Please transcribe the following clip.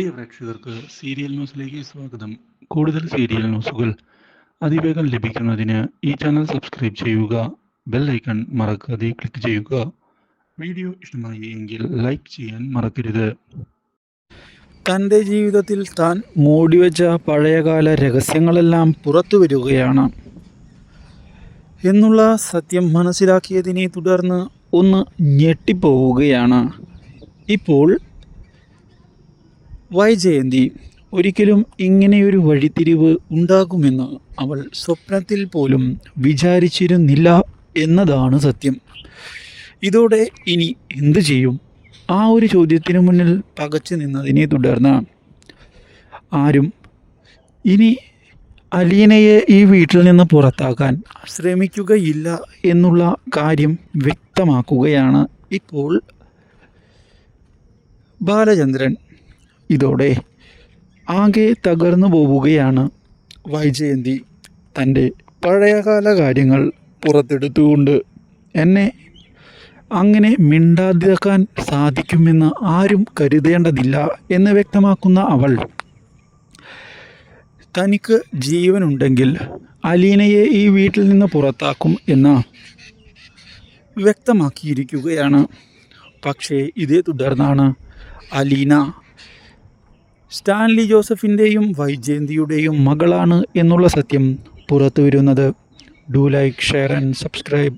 പ്രിയ പ്രേക്ഷകർക്ക് സീരിയൽ ന്യൂസിലേക്ക് സ്വാഗതം. കൂടുതൽ സീരിയൽ ന്യൂസുകൾ അതിവേഗം ലഭിക്കുന്നതിന് ഈ ചാനൽ സബ്സ്ക്രൈബ് ചെയ്യുക ബെൽ ഐക്കൺ മറക്കാതെ ക്ലിക്ക് ചെയ്യുക. വീഡിയോ ഇഷ്ടമായി എങ്കിൽ ലൈക്ക് ചെയ്യാൻ മറക്കരുത്. തന്റെ ജീവിതത്തിൽ താൻ മൂടിവെച്ച പഴയകാല രഹസ്യങ്ങളെല്ലാം പുറത്തു വരികയാണ്. എന്നുള്ള സത്യം മനസ്സിലാക്കിയതിനെ തുടർന്ന് ഒന്ന് ഞെട്ടിപ്പോവുകയാണ്. ഇപ്പോൾ വൈജയന്തി ഒരിക്കലും ഇങ്ങനെയൊരു വഴിത്തിരിവ് ഉണ്ടാകുമെന്ന് അവൾ സ്വപ്നത്തിൽ പോലും വിചാരിച്ചിരുന്നില്ല എന്നതാണ് സത്യം. ഇതോടെ ഇനി എന്തു ചെയ്യും? ആ ഒരു ചോദ്യത്തിന് മുന്നിൽ പകച്ചു നിന്നതിനെ തുടർന്ന് ആരും ഇനി അലീനയെ ഈ വീട്ടിൽ നിന്ന് പുറത്താക്കാൻ ശ്രമിക്കുകയില്ല എന്നുള്ള കാര്യം വ്യക്തമാക്കുകയാണ് ഇപ്പോൾ ബാലചന്ദ്രൻ. ഇതോടെ ആകെ തകർന്നു പോവുകയാണ് വൈജയന്തി. തന്റെ പഴയകാല കാര്യങ്ങൾ പുറത്തെടുത്തുകൊണ്ട് എന്നെ അങ്ങനെ മിണ്ടാതിരക്കാൻ സാധിക്കുമെന്ന് ആരും കരുതേണ്ടതില്ല എന്ന് വ്യക്തമാക്കുന്ന അവൾ. തനിക്ക് ജീവനുണ്ടെങ്കിൽ അലീനയെ ഈ വീട്ടിൽ നിന്ന് പുറത്താക്കും എന്ന് വ്യക്തമാക്കിയിരിക്കുകയാണ്. പക്ഷേ ഇതേ തുടർന്നാണ് അലീന സ്റ്റാൻലി ജോസഫിന്റെയും വൈജയന്തിയുടെയും മകളാണ് എന്നുള്ള സത്യം പുറത്തു വരുന്നത് do like share and subscribe.